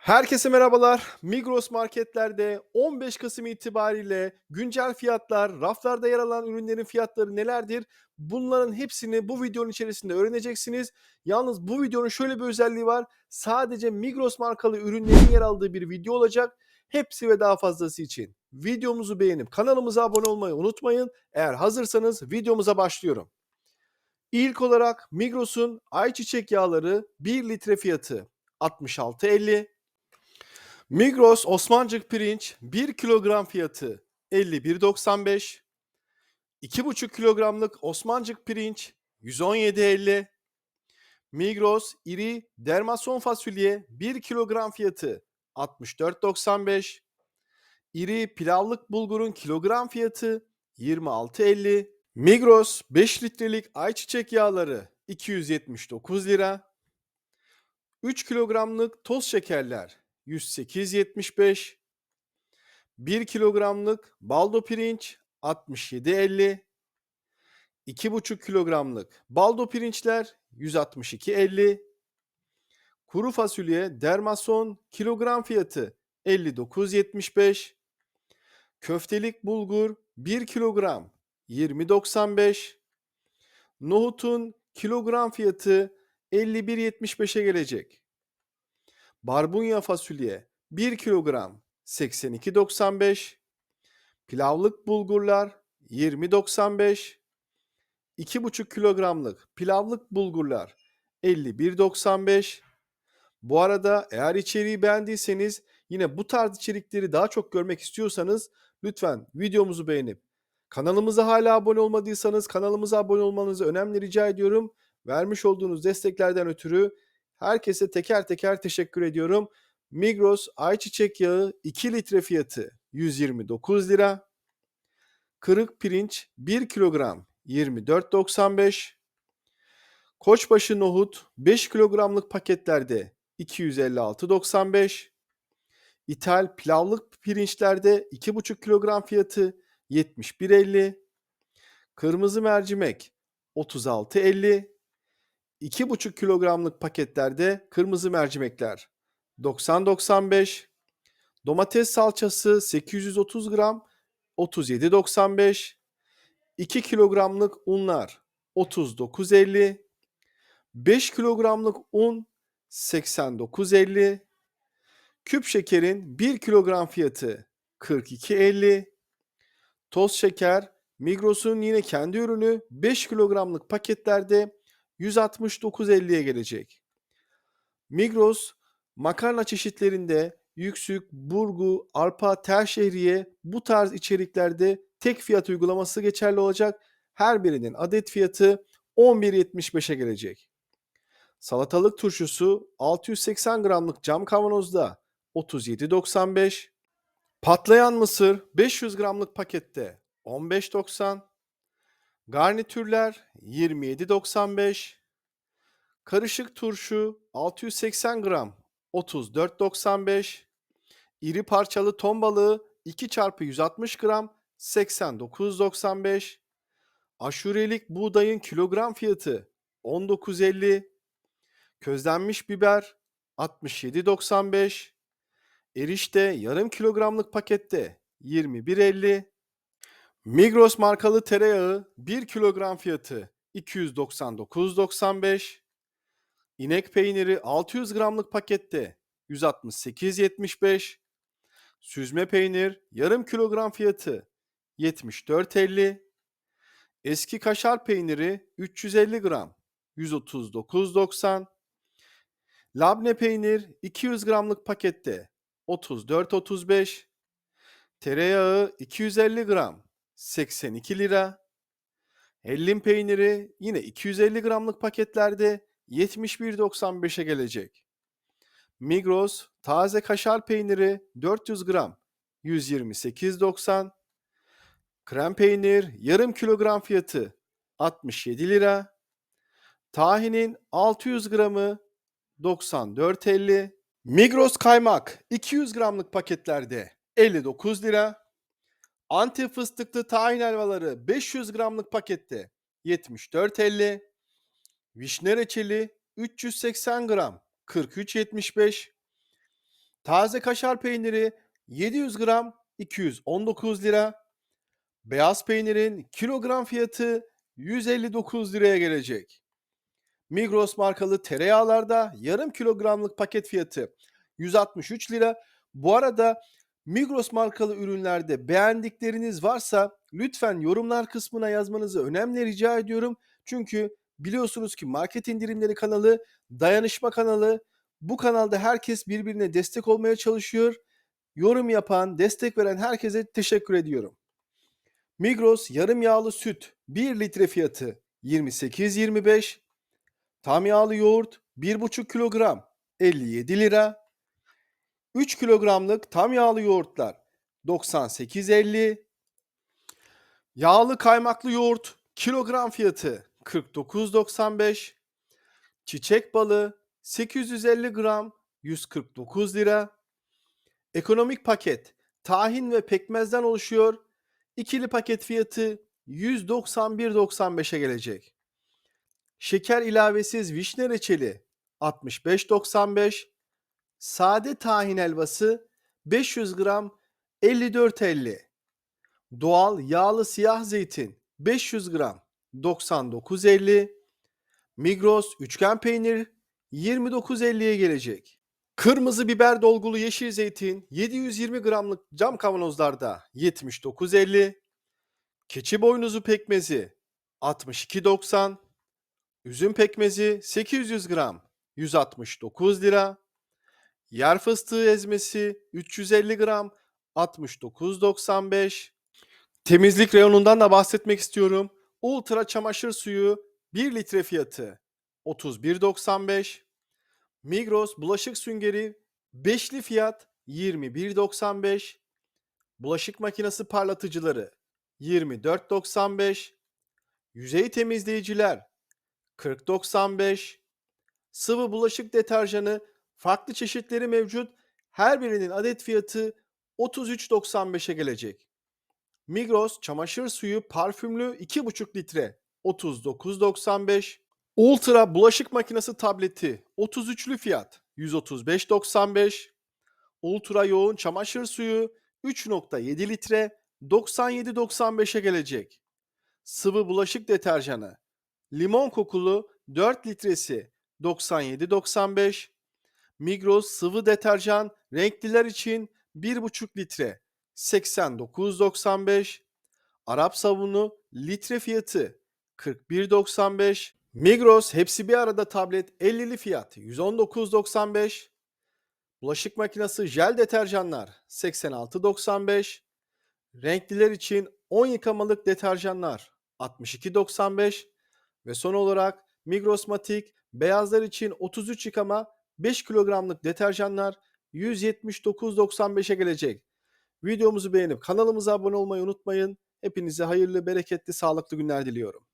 Herkese merhabalar. Migros marketlerde 15 Kasım itibariyle güncel fiyatlar, raflarda yer alan ürünlerin fiyatları nelerdir? Bunların hepsini bu videonun içerisinde öğreneceksiniz. Yalnız bu videonun şöyle bir özelliği var. Sadece Migros markalı ürünlerin yer aldığı bir video olacak. Hepsi ve daha fazlası için videomuzu beğenip kanalımıza abone olmayı unutmayın. Eğer hazırsanız videomuza başlıyorum. İlk olarak Migros'un ayçiçek yağları 1 litre fiyatı 66.50. Migros Osmancık pirinç 1 kilogram fiyatı 51.95. 2,5 kilogramlık Osmancık pirinç 117.50. Migros iri dermason fasulye 1 kilogram fiyatı 64.95. İri pilavlık bulgurun kilogram fiyatı 26.50. Migros 5 litrelik ayçiçek yağları 279 lira. 3 kilogramlık toz şekerler 108.75 1 kilogramlık baldo pirinç 67.50 2,5 kilogramlık baldo pirinçler 162.50 Kuru fasulye dermason kilogram fiyatı 59.75 Köftelik bulgur 1 kilogram 20.95 Nohutun kilogram fiyatı 51.75'e gelecek. Barbunya fasulye 1 kilogram 82.95 Pilavlık bulgurlar 20.95 2,5 kilogramlık pilavlık bulgurlar 51.95 Bu arada eğer içeriği beğendiyseniz yine bu tarz içerikleri daha çok görmek istiyorsanız lütfen videomuzu beğenip kanalımıza hala abone olmadıysanız kanalımıza abone olmanızı önemli rica ediyorum. Vermiş olduğunuz desteklerden ötürü Herkese teker teker teşekkür ediyorum. Migros ayçiçek yağı 2 litre fiyatı 129 lira. Kırık pirinç 1 kilogram 24.95. Koçbaşı nohut 5 kilogramlık paketlerde 256.95. İthal pilavlık pirinçlerde 2,5 kilogram fiyatı 71.50. Kırmızı mercimek 36.50. 2,5 kilogramlık paketlerde kırmızı mercimekler 90-95, domates salçası 830 gram 37.95, 2 kilogramlık unlar 39.50, 5 kilogramlık un 89.50, küp şekerin 1 kilogram fiyatı 42.50, toz şeker Migros'un yine kendi ürünü 5 kilogramlık paketlerde 169.50'ye gelecek. Migros makarna çeşitlerinde yüksük, burgu, arpa, tel şehriye bu tarz içeriklerde tek fiyat uygulaması geçerli olacak. Her birinin adet fiyatı 11.75'e gelecek. Salatalık turşusu 680 gramlık cam kavanozda 37.95. Patlayan mısır 500 gramlık pakette 15.90. Garnitürler 27.95. Karışık turşu 680 gram 34.95. İri parçalı ton balığı 2 çarpı 160 gram 89.95. Aşurelik buğdayın kilogram fiyatı 19.50. Közlenmiş biber 67.95. Erişte yarım kilogramlık pakette 21.50. Migros markalı tereyağı 1 kilogram fiyatı 299.95. İnek peyniri 600 gramlık pakette 168.75. Süzme peynir yarım kilogram fiyatı 74.50. Eski kaşar peyniri 350 gram 139.90. Labne peynir 200 gramlık pakette 34.35. Tereyağı 250 gram 82 lira. Hellim peyniri yine 250 gramlık paketlerde 71.95'e gelecek. Migros taze kaşar peyniri 400 gram 128.90. Krem peynir yarım kilogram fiyatı 67 lira. Tahinin 600 gramı 94.50. Migros kaymak 200 gramlık paketlerde 59 lira. Antep fıstıklı tahin helvaları 500 gramlık pakette 74.50. Vişne reçeli 380 gram 43.75. Taze kaşar peyniri 700 gram 219 lira. Beyaz peynirin kilogram fiyatı 159 liraya gelecek. Migros markalı tereyağlarda yarım kilogramlık paket fiyatı 163 lira. Bu arada Migros markalı ürünlerde beğendikleriniz varsa lütfen yorumlar kısmına yazmanızı önemli rica ediyorum. Çünkü biliyorsunuz ki market indirimleri kanalı, dayanışma kanalı. Bu kanalda herkes birbirine destek olmaya çalışıyor. Yorum yapan, destek veren herkese teşekkür ediyorum. Migros yarım yağlı süt 1 litre fiyatı 28.25. Tam yağlı yoğurt 1,5 kilogram 57 lira. 3 kilogramlık tam yağlı yoğurtlar 98.50. Yağlı kaymaklı yoğurt kilogram fiyatı 49.95. Çiçek balı 850 gram 149 lira. Ekonomik paket tahin ve pekmezden oluşuyor. İkili paket fiyatı 191.95'e gelecek. Şeker ilavesiz vişne reçeli 65.95. Sade tahin helvası 500 gram 54.50. Doğal yağlı siyah zeytin 500 gram 99.50. Migros üçgen peynir 29.50'ye gelecek. Kırmızı biber dolgulu yeşil zeytin 720 gramlık cam kavanozlarda 79.50. Keçi boynuzu pekmezi 62.90. Üzüm pekmezi 800 gram 169 lira. Yer fıstığı ezmesi 350 gram 69.95. Temizlik reyonundan da bahsetmek istiyorum. Ultra çamaşır suyu 1 litre fiyatı 31.95. Migros bulaşık süngeri beşli fiyat 21.95. Bulaşık makinesi parlatıcıları 24.95. Yüzey temizleyiciler 40.95. Sıvı bulaşık deterjanı farklı çeşitleri mevcut. Her birinin adet fiyatı 33.95'e gelecek. Migros çamaşır suyu parfümlü 2,5 litre 39.95. Ultra bulaşık makinesi tableti 33'lü fiyat 135.95. Ultra yoğun çamaşır suyu 3.7 litre 97.95'e gelecek. Sıvı bulaşık deterjanı limon kokulu 4 litresi 97.95. Migros sıvı deterjan renkliler için 1,5 litre 89.95. Arap sabunu litre fiyatı 41.95. Migros hepsi bir arada tablet 50'li fiyat 119.95. Bulaşık makinesi jel deterjanlar 86.95. Renkliler için 10 yıkamalık deterjanlar 62.95 ve son olarak Migros Matik beyazlar için 33 yıkama 5 kilogramlık deterjanlar 179.95'e gelecek. Videomuzu beğenip kanalımıza abone olmayı unutmayın. Hepinize hayırlı, bereketli, sağlıklı günler diliyorum.